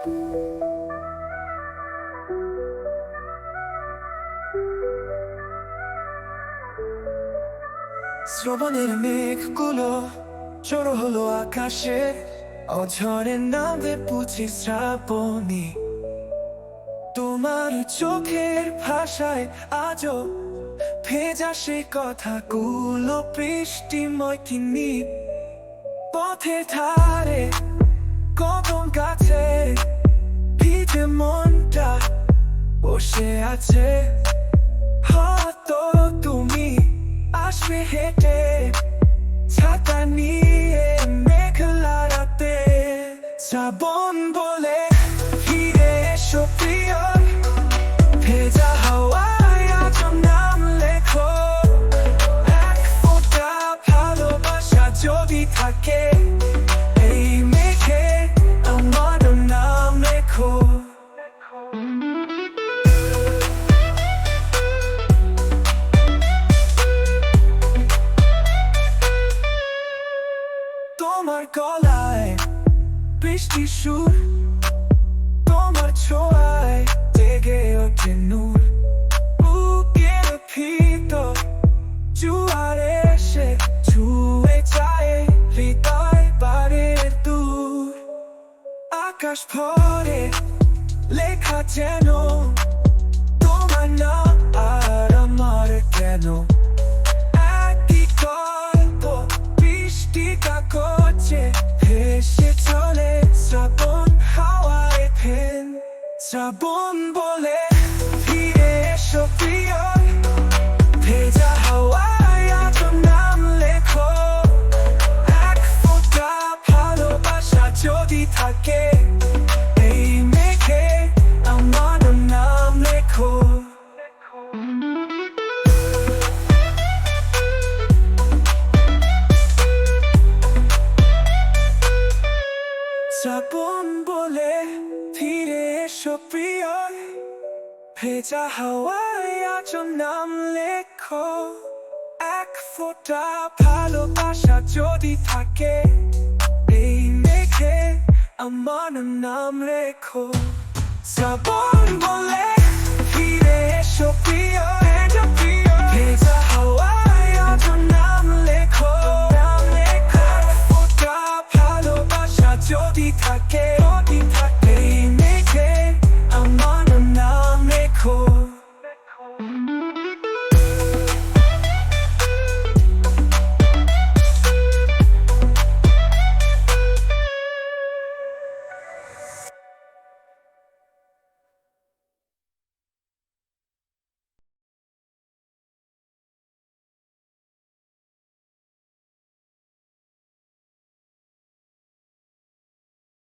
শ্রবণের জড়ো হলো আকাশে নামে পুছি শ্রাবণী। তোমার চোখের ভাষায় আজও ভেজা সে কথাগুলো বৃষ্টিময় তিনি পথে ধারে আছে। হয়তো তুমি আসবে হেঁটে ছাতা নিয়ে তোমার গলায় বৃষ্টি সুর, তোমার ছোঁয়ায় জেগে ওঠে নূর। বুকের ভিতর জুয়ারে এসে ছুঁয়ে যায় হৃদয় বারে দূর। আকাশ ভরে লেখা যেন শ্রাবণ বলে, ফিরে এসো প্রিয় ভেজা হাওয়ায় আজ নাম লেখো। এক ফোঁটা ভালোবাসা যদি থাকে, এই মেঘে আমার নাম লেখো। শ্রাবণ বলে, ফিরে ভেজা হাওয়ায় আজ নাম লেখো। এক ফোঁটা ভালোবাসা যদি থাকে, এই মেঘে আমার নাম লেখো। সাবন বলে